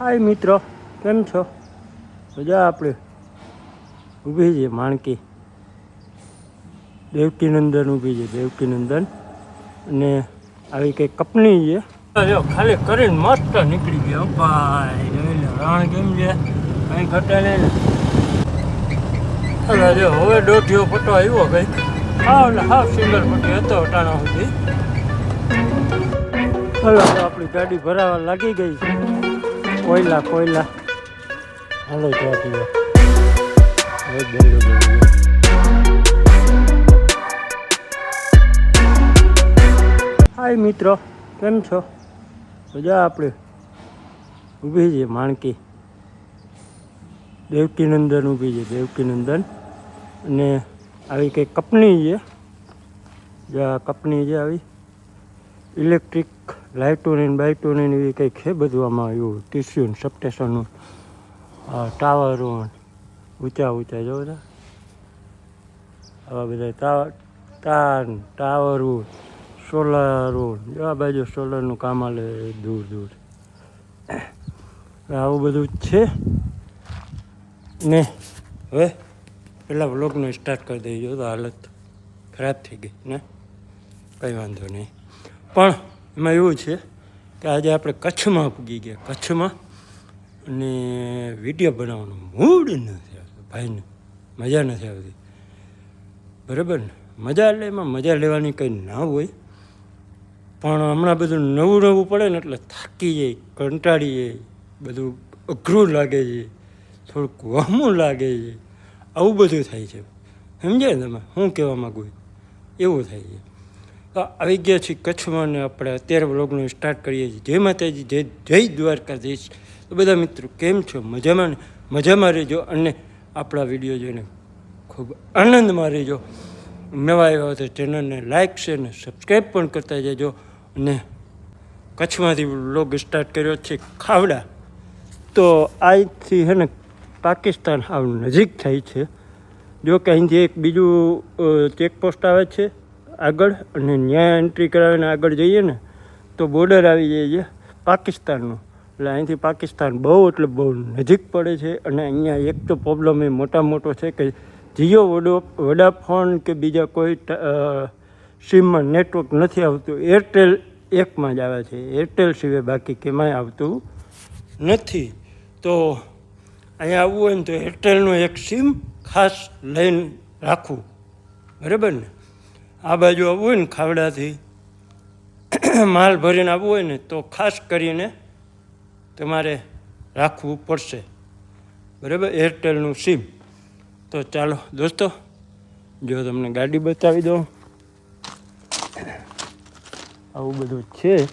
હાય મિત્રો, કેમ છો? મજા આપણે ઊભી છે માણકી. દેવકીનંદન ઊભી છે, દેવકીનંદન. અને આવી કંઈક કંપની છે. ખાલી કરીને મસ્ત નીકળી ગયા, ભાઈ, જોઈ રાણ કેમ છે? કંઈ ઘટે નહીં. હવે દોઢિયો પટો આવ્યો કંઈક હા એટલે હા, સિંગલ પટ્ટી હતો અટાણા સુધી. હલો આપણી ગાડી ભરાવા લાગી ગઈ છે. કોયલા કોયલા. હાલો ત્યાંથી હવે બેલું બેલું. હાય મિત્રો કેમ છો? મજા આપણે ઊભી છે માણકી. દેવકીનંદન ઊભી છે દેવકીનંદન. અને આવી કંઈક કંપની છે. જે આ કંપની છે આવી. ઇલેક્ટ્રિક લાઇટોને ને બાઇટોને ને એવી કંઈક છે બધું આમાં આવ્યું ટીસ્યુન સપ્ટેશનનું? ટાવરો ઊંચા ઊંચા જો બધા. આવા બધા ટાવર તાર ટાવરો, સોલારો આ બાજુ સોલારનું કામ આલે દૂર દૂર. આવું બધું છે. ને હવે પેલા વ્લોગનો સ્ટાર્ટ કરી દઈએ તો હાલત ખરાબ થઈ ગઈ, ને? કંઈ વાંધો નહીં. પણ એમાં એવું છે કે આજે આપણે કચ્છમાં પૂગી ગયા. કચ્છમાં અને વીડિયો બનાવવાનો મૂડ નથી આવતો ભાઈને મજા નથી આવતી. બરાબર ને? મજા એટલે એમાં મજા લેવાની કંઈ ના હોય. પણ હમણાં બધું નવું નવું પડે ને એટલે થાકી જાય, કંટાળી જાય, બધું અઘરું લાગે છે, થોડુંક વહમું લાગે છે. આવું બધું થાય છે. સમજ્યા તમે? હું કહેવા માગું એવું થાય છે. આવી ગયા છીએ કચ્છમાં આપણે અત્યારે બ્લોગનું સ્ટાર્ટ કરીએ છીએ. જય માતાજી, જય જય દ્વારકાધીશ. તો બધા મિત્રો, કેમ છો? મજામાં મજામાં રહેજો અને આપણા વીડિયો જોઈને ખૂબ આનંદમાં રહેજો. નવા આવ્યા તો ચેનલને લાઇક છે ને સબસ્ક્રાઈબ પણ કરતા જજો. અને કચ્છમાંથી બ્લોગ સ્ટાર્ટ કર્યો છે ખાવડા. તો આજથી હે ને પાકિસ્તાન હાવ નજીક થાય છે. જો કે અહીંથી એક બીજું ચેકપોસ્ટ આવે છે. આગળ અને ન્યાય એન્ટ્રી કરાવીને આગળ જઈએ ને, તો બોર્ડર આવી જાય છે પાકિસ્તાનનું. એટલે અહીંથી પાકિસ્તાન બહુ, એટલે બહુ નજીક પડે છે અને અહીંયા એક તો પ્રોબ્લેમ એ મોટા મોટો છે કે જીઓ, વડો, વડાફોન કે બીજા કોઈ સીમમાં નેટવર્ક નથી આવતું. એરટેલ એકમાં જ આવે છે. એરટેલ સિવાય બાકી કેમાંય આવતું નથી. તો અહીંયા આવવું હોય ને તો એરટેલનું એક સિમ ખાસ લઈને રાખવું. બરાબર ને? આ બાજુ આવવું હોય ને ખાવડાથી માલ ભરીને આવવું હોય ને તો ખાસ કરીને તમારે રાખવું પડશે. બરાબર? એરટેલનું સિમ તો ચાલો, દોસ્તો, જો તમને ગાડી બતાવી દઉં. આવું બધું છે.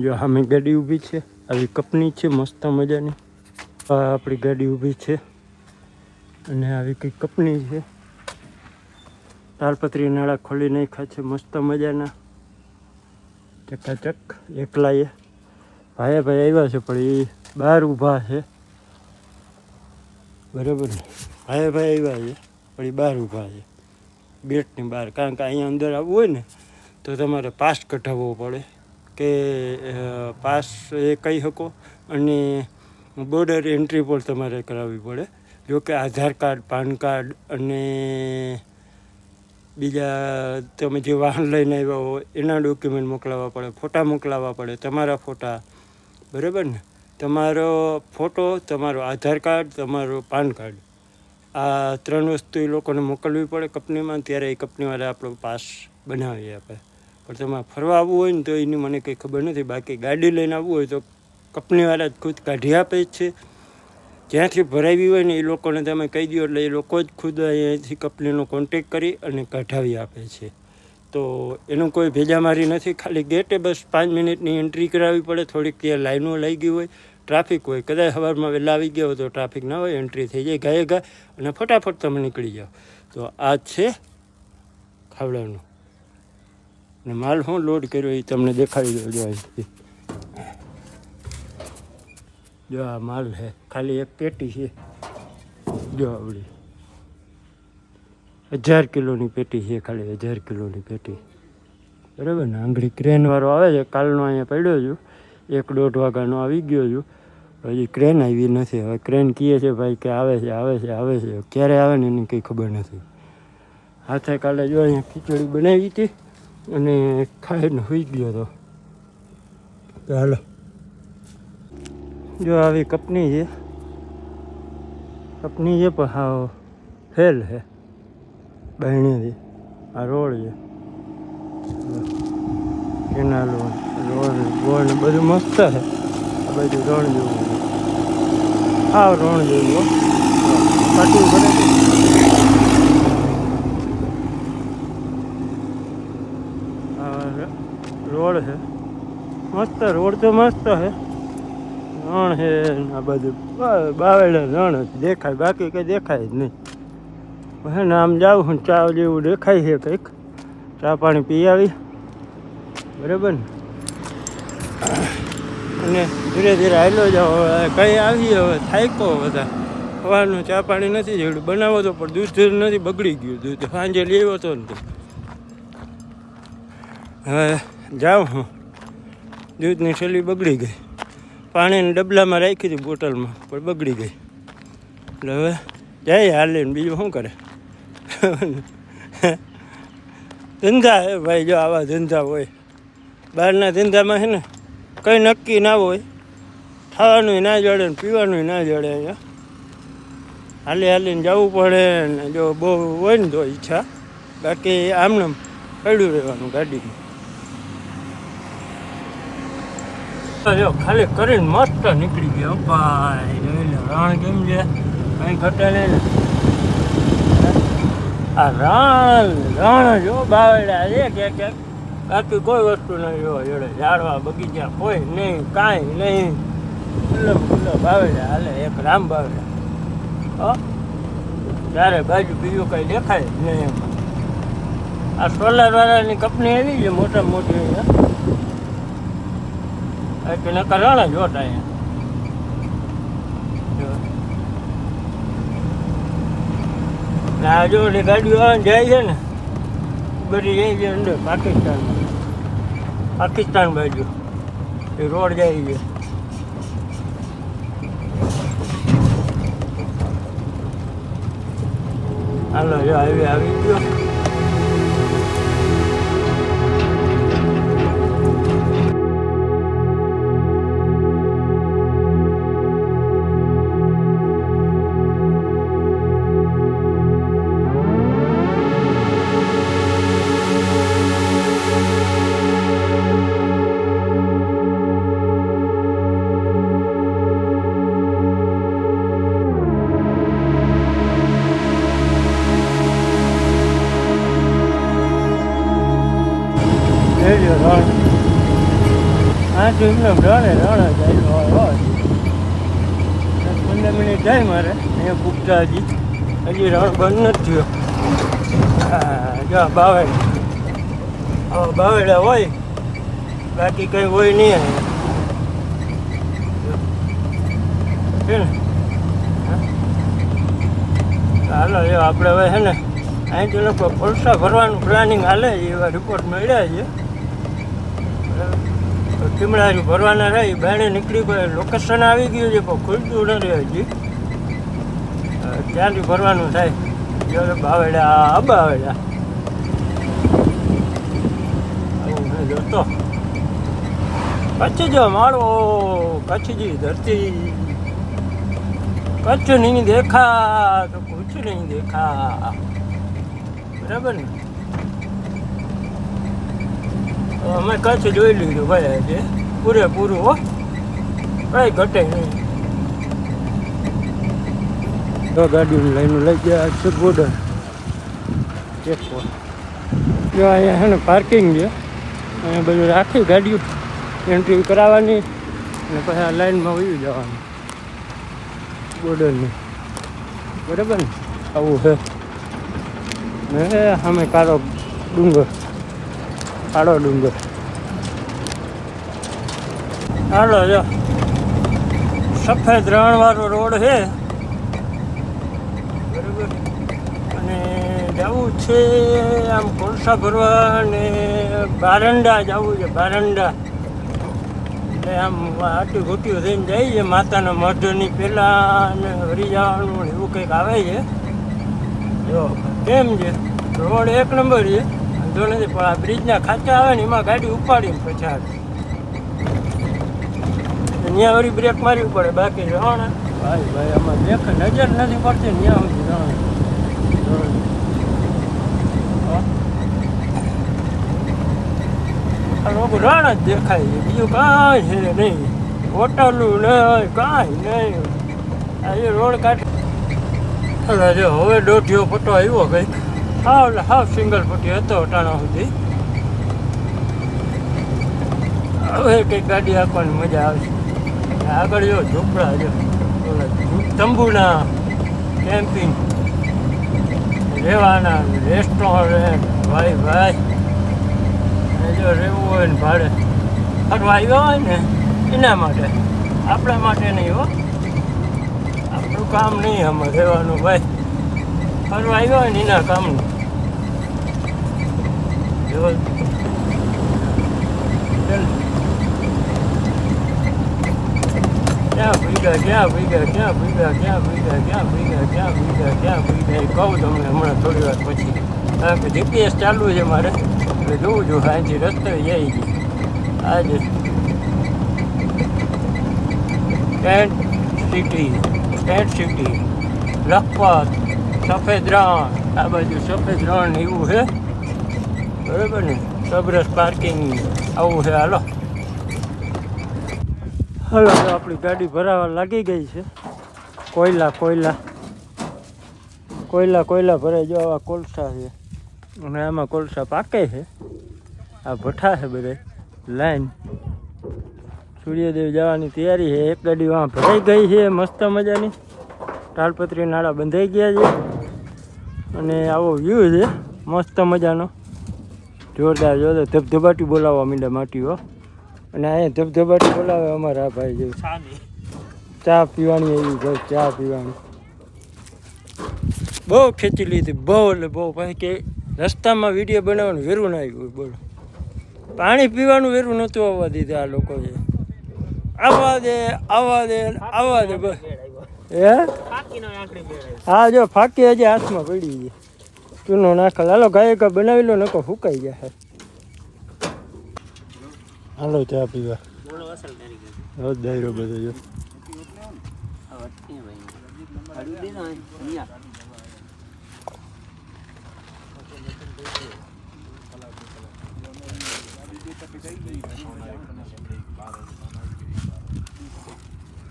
જો સામે ગાડી ઊભી છે. આવી કંપની છે, મસ્ત મજાની. આપણી ગાડી ઊભી છે. અને આવી કંઈ કંપની છે. તાલપત્રી નાળા ખોલી નાખ્યા છે, મસ્ત મજાના. ચકાચક, એકલાએ. ભાઈ ભાઈ આવ્યા છે, પણ એ બહાર ઊભા છે. બરાબર ને? ભાઈ આવ્યા છે, પણ એ બહાર ઊભા છે. ગેટની બહાર. કારણ કે અહીંયા અંદર આવવું હોય ને, તો તમારે પાસ કઢાવવો પડે. કે પાસ એ કહી શકો, અને બોર્ડર એન્ટ્રી પણ તમારે કરાવવી પડે. જો કે આધાર કાર્ડ, પાન કાર્ડ અને બીજા તમે જે વાહન લઈને આવ્યા હો એના ડોક્યુમેન્ટ મોકલાવવા પડે, ફોટા મોકલાવવા પડે, તમારા ફોટા. બરાબર ને? તમારો ફોટો, તમારો આધાર કાર્ડ, તમારો પાન કાર્ડ. આ ત્રણ વસ્તુ એ લોકોને મોકલવી પડે કંપનીમાં, ત્યારે એ કંપનીવાળા આપણો પાસ બનાવી આપે પણ તમારે ફરવા આવવું હોય ને તો એની મને કંઈ ખબર નથી. બાકી ગાડી લઈને આવવું હોય તો કંપનીવાળા જ ખુદ કાઢી આપે છે. જ્યાંથી ભરાવી હોય ને એ લોકોને તમે કહી દો એટલે એ લોકો જ ખુદ અહીંયાથી કંપનીનો કોન્ટેક કરી અને કઢાવી આપે છે. તો એનું કોઈ ભેજામારી નથી, ખાલી ગેટે બસ પાંચ મિનિટની એન્ટ્રી કરાવવી પડે, થોડીક ત્યાં લાઈનો લઈ ગઈ હોય ટ્રાફિક હોય. કદાચ સવારમાં વહેલા આવી ગયા હોય તો ટ્રાફિક ના હોય એન્ટ્રી થઈ જાય, ગાયે ગા અને ફટાફટ તમે નીકળી જાઓ. તો આ છે ખાવડાનું. ને માલ હું લોડ કર્યો એ તમને દેખાડી દઉં જો અહીંથી. આ માલ છે. ખાલી એક પેટી છે. જો આવડી. હજાર કિલોની પેટી છે ખાલી, હજાર કિલોની પેટી. બરાબર ને? આંગળી ક્રેનવાળો આવે છે, કાલનો અહીંયા પડ્યો છું. એક દોઢ વાગ્યાનો આવી ગયો છું. હજી ક્રેન આવી નથી. હવે ક્રેન કહે છે ભાઈ કે આવે છે આવે છે આવે છે. ક્યારે આવે ને એની કંઈ ખબર નથી. હાથે કાલે જો અહીંયા ખીચડી બનાવી હતી અને ખાઈને હોઈ ગયો હતો હાલો. જો આવી કંપની છે. કંપની છે પણ હાવ ફેલ છે. બહેણીથી આ રોડ છે. Canal road. ગોળ બધું મસ્ત છે. આ બધું રણ જેવું હાવ રણ જેવું હો. આ રોડ છે. મસ્ત, રોડ તો મસ્ત છે. રણ છે, આ બધું બ- રણ દેખાય, બાકી કંઈ દેખાય જ નહીં. હે ને આમ જાઉં હું ચા જેવું દેખાય છે કંઈક. ચા પાણી પી આવી. બરાબર ને? અને ધીરે ધીરે હાલો જાઓ હવે કઈ આવી, હવે થાયકો બધા. સવારનું ચા પાણી નથી જેવડું. બનાવો તો પણ દૂધ નથી, બગડી ગયું દૂધ. સાંજે લેવો તો ને તો. હવે જાઉં હું. દૂધની છેલ્લી બગડી ગઈ. પાણીના ડબલામાં રાખી હતી બોટલમાં, પણ બગડી ગઈ. એટલે હવે જાય હાલીને બીજું શું કરે? ધંધા હે ભાઈ, જો આવા ધંધા હોય. બહારના ધંધામાં છે ને કંઈ નક્કી ના હોય. ખાવાનું ના જડે ને પીવાનું ના જડે અહીંયા હાલી હાલીને જવું પડે ને જો બહુ હોય ને તો ઈચ્છા. બાકી આમને આમ પડ્યું રહેવાનું ગાડીમાં. જો ખાલી કરીને મસ્ત નીકળી ગયો ભાઈ. જોઈ લે, રણ કેમ છે? કંઈ ઘટે નહીં આ રણ રણ જો બાવડા છે કે કે. બાકી કોઈ વસ્તુ નહીં જો, જોડે ઝાડવા, બગીચા, કોઈ નહીં, કાંઈ નહીં. ખુલ્લો ખુલ્લો બાવડા હાલે, એક રામ બાવડા હો? ચારે બાજુ બીજું કંઈ દેખાય નહીં એમાં. આ સોલારવાળાની કંપની આવી છે મોટા મોટી અહીંયા કે નકર રણ જો. ને આ જો ગાડીઓ જાય છે ને, બધી જાય છે અંદર પાકિસ્તાન પાકિસ્તાન બાજુ. એ રોડ જાય છે. હાલો, જો આવી આવી ગયો. એમને રણે રણ જાય હોય હોય પંદર મિનિટ જાય મારે અહીંયા પૂગતા હજી હજી રણ બંધ નથી થયો જો બાવેડા બાવેડ બાવેડા હોય, બાકી કંઈ હોય નહીં અહીંયા છે ને? હાલો એ આપણે હવે છે ને અહીંથી લોકો કોલસા ભરવાનું પ્લાનિંગ હાલે એવા રિપોર્ટ મળ્યા છે કિમડારી ભરવાના રહી બહેણે નીકળી ગયા લોકેશન આવી ગયું છે, પણ ખુલતું નથી હજી. ત્યાંથી ભરવાનું થાય. જો તો બાવેડા આ બાવેડા આવું જોતો કચ્છ જો મારો કચ્છજી ધરતી. કચ્છ નહીં દેખા તો કુછ નહીં દેખા બરાબર ને? અમે કચ્છ જોઈ લીધું ભાઈ આજે. પૂરેપૂરું, હો. કઈ ઘટે નહીં. તો ગાડીની લઈને લઈ ગયા છે બોર્ડર એક જો અહીંયા છે ને પાર્કિંગ છે. અહીંયા બધું રાખી ગાડીઓ એન્ટ્રી કરાવવાની. અને પછી આ લાઈનમાં વયું જવાનું. બોર્ડરની બરાબર ને? આવું છે. ને અમે કાળો ડુંગર. કાળો ડુંગર. હાલો, જો. સફેદ રણવાળો રોડ છે. બરાબર. અને જવું છે આમ કોલસા ભરવા અને બારંડા જવું છે, બારંડા. એટલે આમ આટી ઘૂટીઓ થઈને જાય છે, માતાના મઢની પહેલાં અને હરી જવાનું એવું કંઈક આવે છે. જો, કેમ છે? રોડ એક નંબર છે. વાંધો નથી પણ આ બ્રિજના ખાંચા આવે ને એમાં ગાડી ઉપાડીને પછાડ ત્યાં વળી બ્રેક મારવી પડે બાકી જવાના ભાઈ ભાઈ આમાં દેખ નજર નથી પડતી ત્યાં સુધી લોકો રણ જ દેખાય બીજું કાંઈ છે નહીં. હોટલું નહીં કાંઈ નહીં. આ રોડ કાઢ હવે દોઢિયો પટો આવ્યો કંઈક. હાવ એટલે સિંગલ ફૂટી હતો અટાણા સુધી. હવે કંઈક ગાડી આપવાની મજા આવશે. આગળ જો ઝૂંપડા જો. તંબુના કેમ્પિંગ. રહેવાના રેસ્ટોરન્ટ ભાઈ ભાઈ. જો રહેવું હોય ને ભાડે. ફરવા આવ્યા હોય ને, એના માટે. આપણા માટે નહીં હો. આપણું કામ નહીં આમાં રહેવાનું, ભાઈ. ફરવા આવ્યા હોય ને એના કામનું જો ચાલ. ક્યાં ભીગા ક્યાં ભીગા ક્યાં ભીગા ક્યાં ક્યાં ભીગા ક્યાં ભીગા ક્યાં એ કહું તમને હમણાં થોડી વાર પછી કારણ જીપીએસ ચાલુ છે મારે એટલે જોવું છું અહીંથી રસ્તે છે આજે tent city tent city Lakhpat સફેદ રણ આ બાજુ સફેદ રણ એવું છે. બરાબર ને? સબરસ પાર્કિંગ આવું છે. હાલો. હાલો હવે આપણી ગાડી ભરાવા લાગી ગઈ છે. કોયલા કોયલા. કોયલા કોયલા ભરાઈ જો આવા કોલસા છે. અને આમાં કોલસા પાકે છે. આ ભઠ્ઠા છે બધે લાઈન. સૂર્યદેવ જવાની તૈયારી છે. એક ગાડી વાં ભરાઈ ગઈ છે. મસ્ત મજાની. તાલપત્રી નાળા બંધાઈ ગયા છે. અને આવો વ્યૂ છે. મસ્ત મજાનો. જોરદાર જોરદાર. ધબધબાટી બોલાવવા માંડ્યા માટીઓ અને અહીંયા ધબધબાટી બોલાવે અમારા ભાઈ જેવું. ચા પીવાની એવી ભાઈ ચા પીવાની. બહુ ખેંચી લીધી બહુ એટલે બહુ. પછી કે રસ્તામાં વીડિયો બનાવવાનું વેરું ના આવ્યું બોલો. પાણી પીવાનું વેરું નહોતું આવવા દીધું આ લોકોએ. આવવા દે આવવા દે આવવા દે બસ. હે? હા જો ફાકી હજી હાથમાં પડી ગઈ. ચૂનો નાખલ. હાલો ગાયકા બનાવી લો નકો ફૂકાઈ જાય હાલો ચા પીવા. હવે દાયરો બધો જો.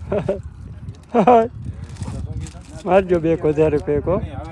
મારજો બે વધારે પેકો મેળ